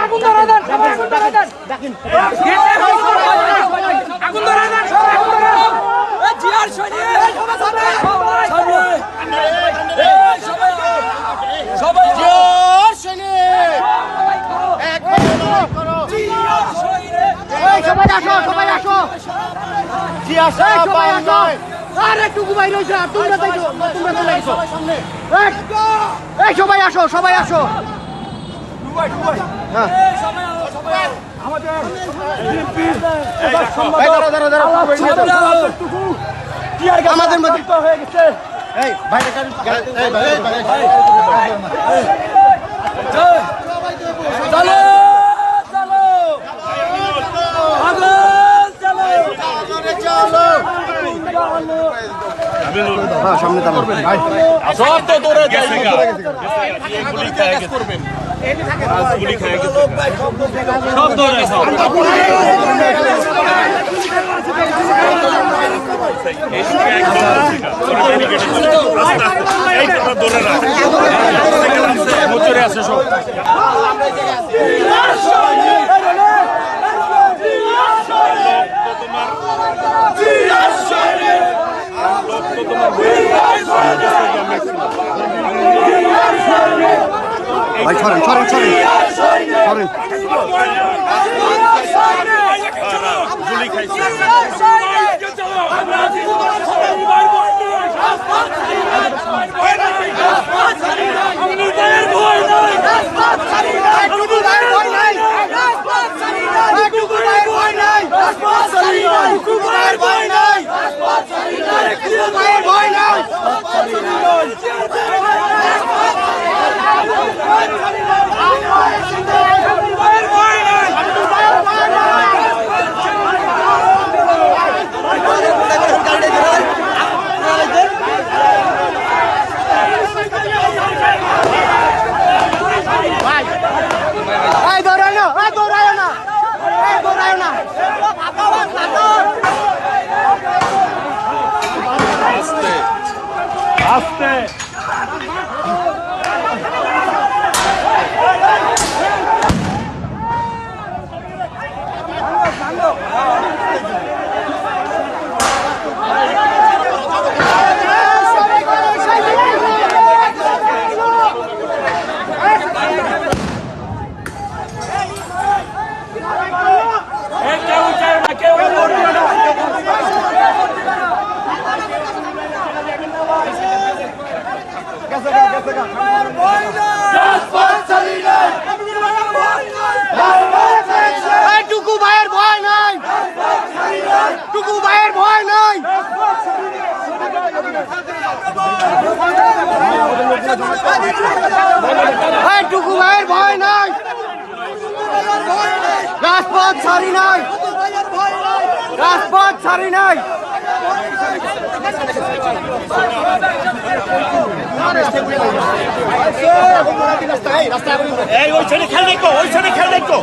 আগুন ধরে দেন সবাই আগুন জিয়ার সৈনিক এক করো সবাই আসো সবাই আসো সবাই আসো আরে টুকু ভাই রয়েছে আর তোমরা তাই তোমরা চলে গেছো এই, এই সবাই আসো সবাই আসো। আমাদের মধ্যে হয়ে গেছে এই ভাই গাড়ি গাড়ি- এই ভাই, ভাই, ভাই। চলো চলো আগুন চলো হ্যাঁ, সামনে দাঁড়াও। ভাই। সব তো দৌড়ে গেছে গেছে। সব দৌড়ে আছে গা। ওরা ব্যারিকেডে ছিল। রাস্তা। এই তো দৌড়ে রাখ। মোচরে আছে সব ভাই সরেন সরেন সরেন সরেন গুলি খাইছে আস্তে টুকু ভাইয়ের ভয় নাই টুকু ভাইয়ের ভয় নাই টুকু ভয় নাই রাজপথ ছাড়ি নাই রাজপথ ছাড়ি নাই। এই ওই ছেলে খেল দেখো ওই ছেলে দেখো।